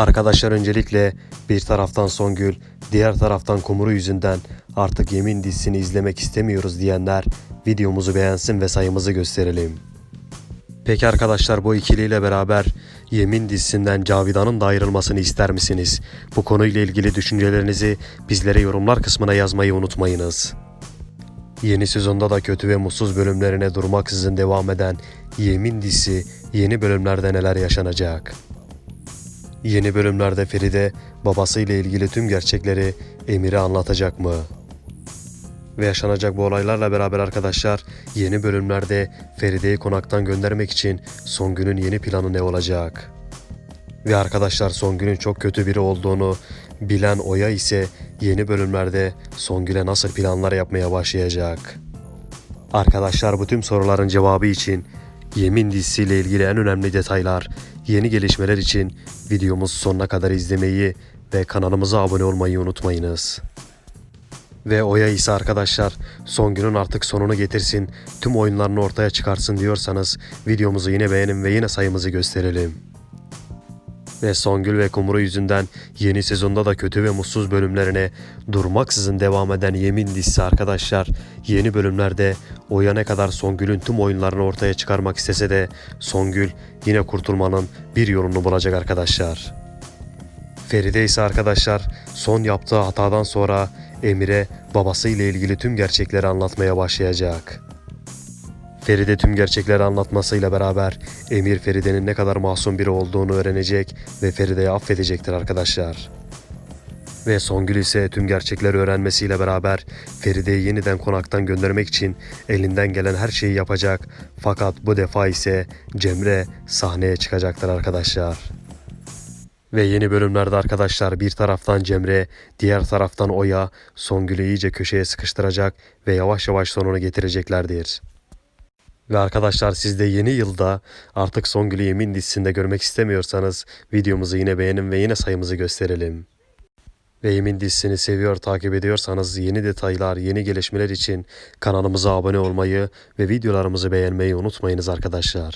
Arkadaşlar öncelikle bir taraftan Songül, diğer taraftan Kumru yüzünden artık Yemin dizisini izlemek istemiyoruz diyenler videomuzu beğensin ve sayımızı gösterelim. Peki arkadaşlar bu ikiliyle beraber Yemin dizisinden Cavidan'ın da ayrılmasını ister misiniz? Bu konuyla ilgili düşüncelerinizi bizlere yorumlar kısmına yazmayı unutmayınız. Yeni sezonda da kötü ve mutsuz bölümlerine durmaksızın devam eden Yemin dizisi yeni bölümlerde neler yaşanacak? Yeni bölümlerde Feride babasıyla ilgili tüm gerçekleri Emir'e anlatacak mı? Ve yaşanacak bu olaylarla beraber arkadaşlar yeni bölümlerde Feride'yi konaktan göndermek için Songül'ün yeni planı ne olacak? Ve arkadaşlar Songül'ün çok kötü biri olduğunu bilen Oya ise yeni bölümlerde Songül'e nasıl planlar yapmaya başlayacak? Arkadaşlar bu tüm soruların cevabı için Yemin dizisiyle ilgili en önemli detaylar, yeni gelişmeler için videomuzu sonuna kadar izlemeyi ve kanalımıza abone olmayı unutmayınız. Ve Oya ise arkadaşlar son günün artık sonunu getirsin, tüm oyunlarını ortaya çıkarsın diyorsanız videomuzu yine beğenin ve yine sayımızı gösterelim. Ve Songül ve Kumru yüzünden yeni sezonda da kötü ve mutsuz bölümlerine durmaksızın devam eden Yemin dizisi arkadaşlar yeni bölümlerde Oya ne kadar Songül'ün tüm oyunlarını ortaya çıkarmak istese de Songül yine kurtulmanın bir yolunu bulacak arkadaşlar. Feride ise arkadaşlar son yaptığı hatadan sonra Emir'e babasıyla ilgili tüm gerçekleri anlatmaya başlayacak. Feride tüm gerçekleri anlatmasıyla beraber Emir Feride'nin ne kadar masum biri olduğunu öğrenecek ve Feride'yi affedecektir arkadaşlar. Ve Songül ise tüm gerçekleri öğrenmesiyle beraber Feride'yi yeniden konaktan göndermek için elinden gelen her şeyi yapacak. Fakat bu defa ise Cemre sahneye çıkacaktır arkadaşlar. Ve yeni bölümlerde arkadaşlar bir taraftan Cemre, diğer taraftan Oya Songül'ü iyice köşeye sıkıştıracak ve yavaş yavaş sonunu getireceklerdir. Ve arkadaşlar siz de yeni yılda artık Songül'ü Yemin dizisinde görmek istemiyorsanız videomuzu yine beğenin ve yine sayımızı gösterelim. Ve Yemin dizisini seviyor takip ediyorsanız yeni detaylar, yeni gelişmeler için kanalımıza abone olmayı ve videolarımızı beğenmeyi unutmayınız arkadaşlar.